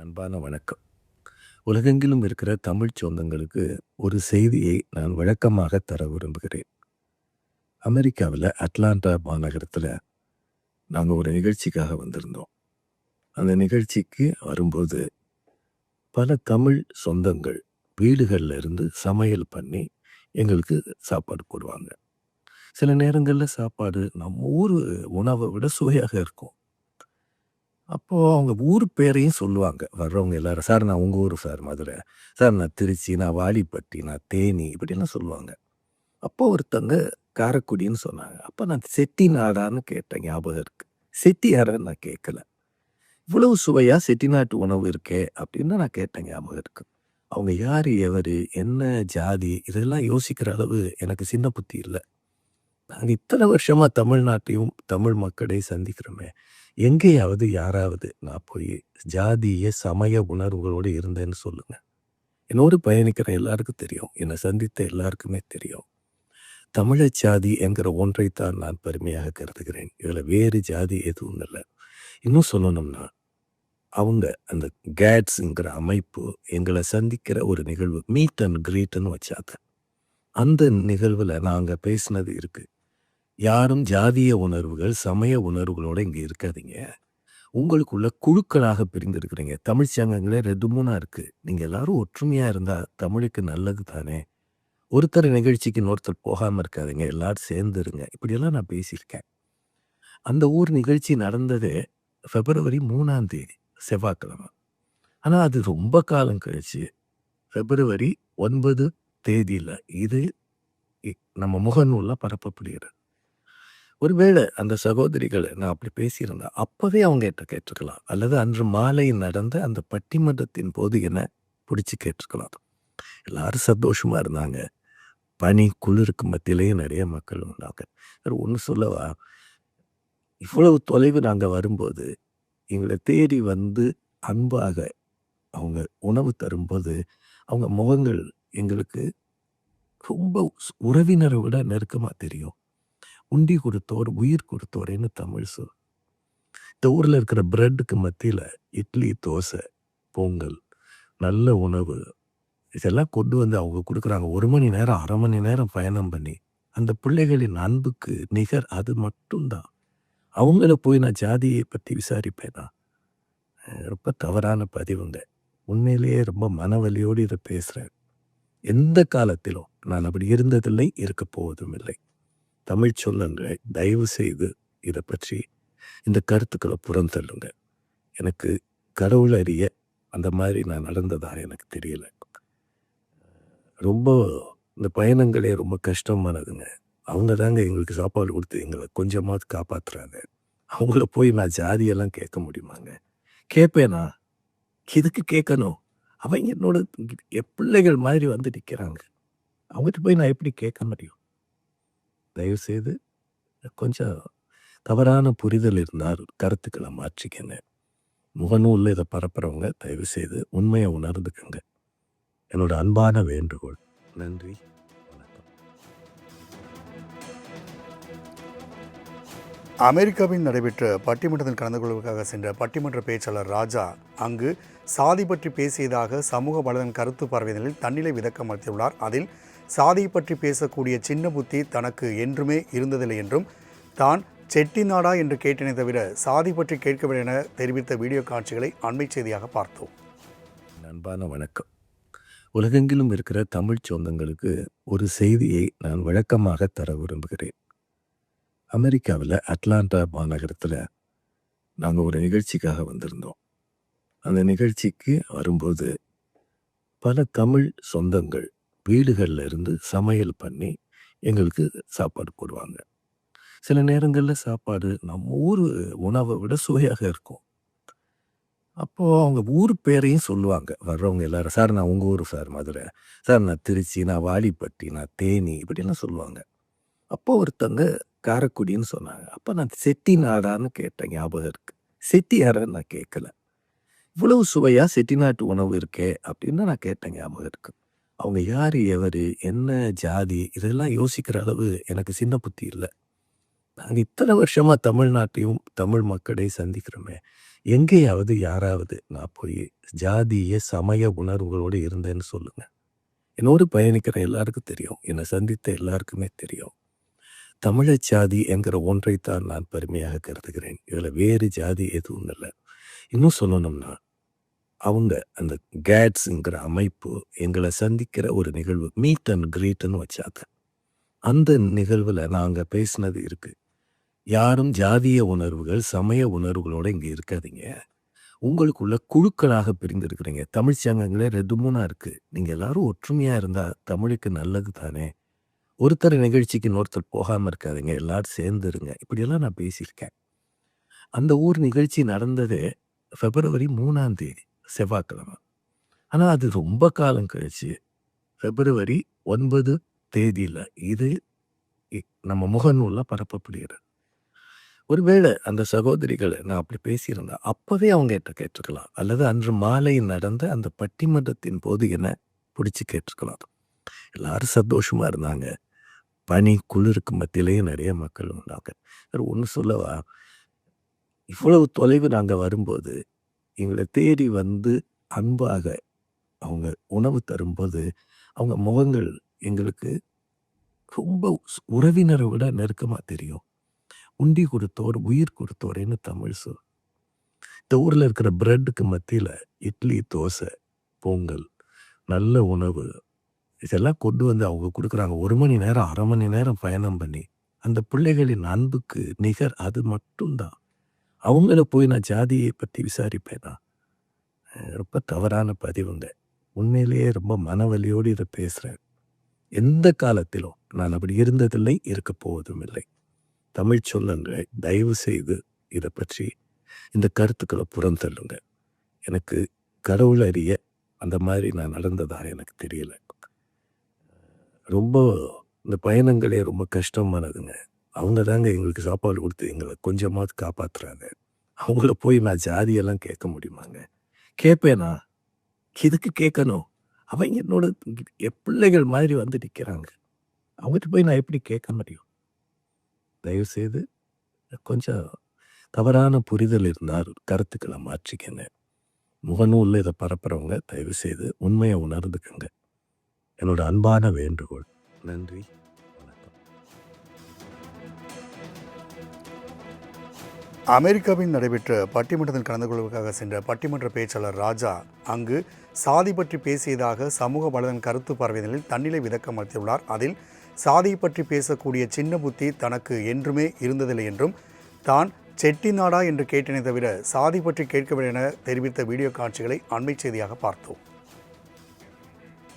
அன்பான வணக்கம். உலகெங்கிலும் இருக்கிற தமிழ் சொந்தங்களுக்கு ஒரு செய்தியை நான் வழக்கமாக தர விரும்புகிறேன். அமெரிக்காவில் அட்லாண்டா மாநகரத்தில் நாங்கள் ஒரு நிகழ்ச்சிக்காக வந்திருந்தோம். அந்த நிகழ்ச்சிக்கு வரும்போது, பல தமிழ் சொந்தங்கள் வீடுகளில் இருந்து சமையல் பண்ணி எங்களுக்கு சாப்பாடு போடுவாங்க. சில நேரங்களில் சாப்பாடு நம்ம ஊர் உணவை விட சுவையாக இருக்கும். அப்போ அவங்க ஊர் பேரையும் சொல்லுவாங்க. வர்றவங்க எல்லாரும், "சார் நான் உங்க ஊரு சார் மதுரை. சார் நான் திருச்சி, நான் வாலிப்பட்டி, நான் தேனி" இப்படிலாம் சொல்லுவாங்க. அப்போ ஒருத்தங்க காரைக்குடின்னு சொன்னாங்க. அப்ப நான் செட்டிநாடான்னு கேட்டேன் ஞாபகம் இருக்கு. செட்டியாரான்னு நான் கேட்கல. "இவ்வளவு சுவையா செட்டிநாட்டு உணவு இருக்கே" அப்படின்னு நான் கேட்டேன் ஞாபகம் இருக்கு. அவங்க யாரு, எவரு, என்ன ஜாதி இதெல்லாம் யோசிக்கிற அளவு எனக்கு சின்ன புத்தி இல்ல. நாங்கள் இத்தனை வருஷமாக தமிழ்நாட்டையும், தமிழ் மக்களையும் சந்திக்கிறோமே, எங்கேயாவது யாராவது நான் போய் ஜாதிய, சமய உணர்வுகளோடு இருந்தேன்னு சொல்லுங்க. என்னோடு பயணிக்கிற எல்லாருக்கும் தெரியும். என்னை சந்தித்த எல்லாருக்குமே தெரியும். தமிழர் ஜாதி என்கிற ஒன்றைத்தான் நான் பெருமையாக கருதுகிறேன். இதில் வேறு ஜாதி எதுவும் இல்லை இன்னும் சொல்லணும்னா, அவங்க அந்த கேட்ஸுங்கிற அமைப்பு எங்களை சந்திக்கிற ஒரு நிகழ்வு மீட் அண்ட் கிரீட்னு வச்சாங்க. அந்த நிகழ்வில் நாங்கள் பேசினது இருக்குது யாரும் ஜாதிய உணர்வுகள், சமய உணர்வுகளோட இங்கே இருக்காதீங்க. உங்களுக்குள்ள குழுக்களாக பிரிந்திருக்கிறீங்க. தமிழ் சங்கங்களே 2, 3ஆ இருக்கு. நீங்க எல்லாரும் ஒற்றுமையா இருந்தா தமிழுக்கு நல்லது தானே. ஒருத்தர் நிகழ்ச்சிக்கு இன்னொருத்தர் போகாம இருக்காதிங்க எல்லாரும் சேர்ந்துருங்க இப்படியெல்லாம் நான் பேசியிருக்கேன். அந்த ஊர் நிகழ்ச்சி நடந்ததே பிப்ரவரி மூணாம் தேதி செவ்வாய்க்கிழமை. ஆனா அது ரொம்ப காலம் கழிச்சு பிப்ரவரி ஒன்பது தேதியில இது நம்ம முகநூல்ல பரப்பப்படுகிறது. ஒருவேளை அந்த சகோதரிகள் நான் அப்படி பேசியிருந்தா, அப்பவே அவங்க என்ட்ட கேட்டிருக்கலாம். அல்லது அன்று மாலை நடந்த அந்த பட்டிமன்றத்தின் போது என்ன பிடிச்சி கேட்டிருக்கலாம். எல்லாரும் சந்தோஷமா இருந்தாங்க. பனி, குளிருக்கு மத்தியிலேயே நிறைய மக்கள் வந்தாங்க. சார் ஒன்று சொல்லவா? இவ்வளவு தொலைவு நாங்கள் வரும்போது, எங்களை தேடி வந்து அன்பாக அவங்க உணவு தரும்போது, அவங்க முகங்கள் எங்களுக்கு ரொம்ப உறவினரை விட நெருக்கமாக தெரியும். "உண்டி கொடுத்தோர் உயிர் கொடுத்தோரேன்னு" தமிழ் சொல். இந்த ஊரில் இருக்கிற பிரெட்டுக்கு மத்தியில் இட்லி, தோசை, பொங்கல், நல்ல உணவு இதெல்லாம் கொண்டு வந்து அவங்க கொடுக்குறாங்க ஒரு மணி நேரம், அரை மணி நேரம் பயணம் பண்ணி. அந்த பிள்ளைகளின் அன்புக்கு நிகர் அது மட்டும் தான். அவங்கள போய் நான் ஜாதியை பற்றி விசாரிப்பேனா? ரொம்ப தவறான பதிவுங்க. உண்மையிலேயே ரொம்ப மனவலியோடு இதை பேசுகிறேன் எந்த காலத்திலும் நான் அப்படி இருந்ததில்லை, இருக்க போவதும் இல்லை. தமிழ் சொந்தங்களே தயவு செய்து இதை பற்றி இந்த கருத்துக்களை புறந்தள்ளுங்க. எனக்கு கடவுள் அறிய அந்த மாதிரி நான் நடந்ததா எனக்கு தெரியல. ரொம்ப இந்த பயணங்களே ரொம்ப கஷ்டமானதுங்க. அவங்க தாங்க எங்களுக்கு சாப்பாடு கொடுத்து எங்களை கொஞ்சமாவது காப்பாற்றுறாங்க அவங்கள போய் நான் ஜாதியெல்லாம் கேட்க முடியுமாங்க? கேட்பேனா? எதுக்கு கேட்கணும்? அவங்க என்னோட என் பிள்ளைகள் மாதிரி வந்து நிற்கிறாங்க அவங்ககிட்ட போய் நான் எப்படி கேட்க முடியும்? தயவுசெய்து கொஞ்சம் தவறான புரிதல் இருந்தால் கருத்துக்களை மாற்றிக்கங்க. முகநூலில் இதை பரப்புறவங்க தயவுசெய்து உண்மையை உணர்ந்துக்கங்க. என்னோட அன்பான வேண்டுகோள். நன்றி. வணக்கம். அமெரிக்காவில் நடைபெற்ற பட்டிமன்றத்தில் கலந்து கொள்வதற்காக சென்ற பட்டிமன்ற பேச்சாளர் ராஜா அங்கு சாதி பற்றி பேசியதாக சமூக வலைதளம் கருத்து பரவியதில் தன்னிலை விதக்கம் அளித்துள்ளார் அதில் சாதி பற்றி பேசக்கூடிய சின்ன புத்தி தனக்கு என்றுமே இருந்ததில்லை என்றும், தான் செட்டிநாடா என்று கேட்டேனே தவிர சாதி பற்றி கேட்கவில்லை என தெரிவித்த வீடியோ காட்சிகளை அண்மை செய்தியாக பார்த்தோம். அன்பான வணக்கம். உலகெங்கிலும் இருக்கிற தமிழ் சொந்தங்களுக்கு ஒரு செய்தியை நான் விளக்கமாக தர விரும்புகிறேன். அமெரிக்காவில் அட்லாண்டா மாநகரத்தில் நாங்கள் ஒரு நிகழ்ச்சிக்காக வந்திருந்தோம். அந்த நிகழ்ச்சிக்கு வரும்போது, பல தமிழ் சொந்தங்கள் வீடுகளில் இருந்து சமையல் பண்ணி எங்களுக்கு சாப்பாடு போடுவாங்க. சில நேரங்களில் சாப்பாடு நம்ம ஊர் உணவை விட சுவையாக இருக்கும். அப்போது அவங்க ஊர் பேரையும் சொல்லுவாங்க. வர்றவங்க எல்லாரும், "சார் நான் உங்கள் ஊர் சார் மதுரை. சார் நான் திருச்சி, நான் வாலிப்பட்டி நான் தேனி" இப்படிலாம் சொல்லுவாங்க. அப்போ ஒருத்தங்க காரைக்குடின்னு சொன்னாங்க. அப்போ நான் செட்டிநாடான்னு கேட்டேன் ஞாபகம் இருக்குது செட்டியாரான்னு நான் கேட்கல. "இவ்வளவு சுவையாக செட்டிநாட்டு உணவு இருக்கே" அப்படின்னு நான் கேட்டேன் ஞாபகம் இருக்குது அவங்க யாரு, எவரு, என்ன ஜாதி இதெல்லாம் யோசிக்கிற அளவு எனக்கு சின்ன புத்தி இல்லை. நாங்கள் இத்தனை வருஷமா தமிழ்நாட்டையும், தமிழ் மக்களையும் சந்திக்கிறோமே, எங்கேயாவது யாராவது நான் போய் ஜாதிய சமய உணர்வுகளோடு இருந்தேன்னு சொல்லுங்க. என்னோடு பயணிக்கிற எல்லாருக்கும் தெரியும். என்னை சந்தித்த எல்லாருக்குமே தெரியும். தமிழர் ஜாதி என்கிற ஒன்றைத்தான் நான் பெருமையாக கருதுகிறேன். இதில் வேறு ஜாதி எதுவும் இல்லை. இன்னும் சொல்லணும்னா அவங்க அந்த கேட்ஸுங்கிற அமைப்பு எங்களை சந்திக்கிற ஒரு நிகழ்வு மீட் அண்ட் கிரீட்னு வச்சாங்க. அந்த நிகழ்வில் நாங்கள் பேசினது இருக்குது யாரும் ஜாதிய உணர்வுகள் சமய உணர்வுகளோடு இங்கே இருக்காதீங்க. உங்களுக்குள்ள குழுக்களாக பிரிந்திருக்கிறீங்க. தமிழ் சங்கங்களே ரெண்டு மூணாக இருக்குது நீங்கள் எல்லாரும் ஒற்றுமையாக இருந்தால் தமிழுக்கு நல்லது தானே. ஒருத்தர் நிகழ்ச்சிக்கு இன்னொருத்தர் போகாமல் இருக்காதீங்க. எல்லாரும் சேர்ந்துருங்க. இப்படியெல்லாம் நான் பேசியிருக்கேன். அந்த ஊர் நிகழ்ச்சி நடந்தது பிப்ரவரி மூணாம் தேதி. செவ்வாய்க்கிழமை. ஆனால் அது ரொம்ப காலம் கழிச்சு பிப்ரவரி ஒன்பது தேதியில் இது நம்ம முகநூலில் பரப்பப்படுகிறது. ஒருவேளை அந்த சகோதரிகளை நான் அப்படி பேசியிருந்தேன் அப்பவே அவங்க என்கிட்ட கேட்டிருக்கலாம். அல்லது அன்று மாலை நடந்த அந்த பட்டிமன்றத்தின் போது என்ன பிடிச்சி கேட்டிருக்கலாம். எல்லாரும் சந்தோஷமா இருந்தாங்க. பனி குளிருக்கு மத்தியிலேயே நிறைய மக்கள் உண்டாங்க ஒன்று சொல்லவா? இவ்வளவு தொலைவு நாங்கள் வரும்போது எங்களை தேடி வந்து அன்பாக அவங்க உணவு தரும்போது அவங்க முகங்கள் எங்களுக்கு ரொம்ப உறவினரை விட நெருக்கமாக தெரியும். உண்டி கொடுத்தோர் உயிர் கொடுத்தோரேன்னு தமிழ் சொல். இந்த ஊரில் இருக்கிற பிரெட்டுக்கு மத்தியில் இட்லி தோசை பொங்கல் நல்ல உணவு இதெல்லாம் கொண்டு வந்து அவங்க கொடுக்குறாங்க. ஒரு மணி நேரம் அரை மணி நேரம் பயணம் பண்ணி அந்த பிள்ளைகளின் அன்புக்கு நிகர் அது மட்டும்தான். அவங்கள போய் நான் ஜாதியை பற்றி விசாரிப்பேனா? ரொம்ப தவறான பதிவுங்க. உண்மையிலேயே ரொம்ப மனவலியோடு இதை பேசுகிறேன் எந்த காலத்திலும் நான் அப்படி இருந்ததில்லை இருக்க போவதும் இல்லை. தமிழ் சொல்லுங்க தயவு செய்து இதை பற்றி இந்த கருத்துக்களை புறந்தள்ளுங்க எனக்கு கடவுள் அறிய அந்த மாதிரி நான் நடந்ததாக எனக்கு தெரியல. ரொம்ப இந்த பயணங்களே ரொம்ப கஷ்டமானதுங்க. அவங்க தாங்க எங்களுக்கு சாப்பாடு கொடுத்து எங்களை கொஞ்சமாவது காப்பாத்துறாங்க. அவங்கள போய் நான் ஜாதியெல்லாம் கேட்க முடியுமாங்க? கேட்பேனா எதுக்கு கேட்கணும் அவங்க என்னோட பிள்ளைகள் மாதிரி வந்து நிற்கிறாங்க அவங்ககிட்ட போய் நான் எப்படி கேட்க முடியும்? தயவு செய்து கொஞ்சம் தவறான புரிதல் இருந்தால் கருத்துக்களை மாற்றிக்கங்க. முகநூலில் இதை பரப்புறவங்க தயவு செய்து உண்மையை உணர்ந்துக்கங்க. என்னோட அன்பான வேண்டுகோள். நன்றி. அமெரிக்காவில் நடைபெற்ற பட்டிமன்றத்தில் கலந்து கொள்வதற்காக சென்ற பட்டிமன்ற பேச்சாளர் ராஜா அங்கு சாதி பற்றி பேசியதாக சமூக வலைதள கருத்து பரவியதில் தன்னிலை விதக்கம் அளித்துள்ளார் அதில் சாதி பற்றி பேசக்கூடிய சின்ன புத்தி தனக்கு என்றுமே இருந்ததில்லை என்றும் தான் செட்டிநாடா என்று கேட்டனே தவிர சாதி பற்றி கேட்கவில்லை என தெரிவித்த வீடியோ காட்சிகளை அண்மை செய்தியாக பார்த்தோம்.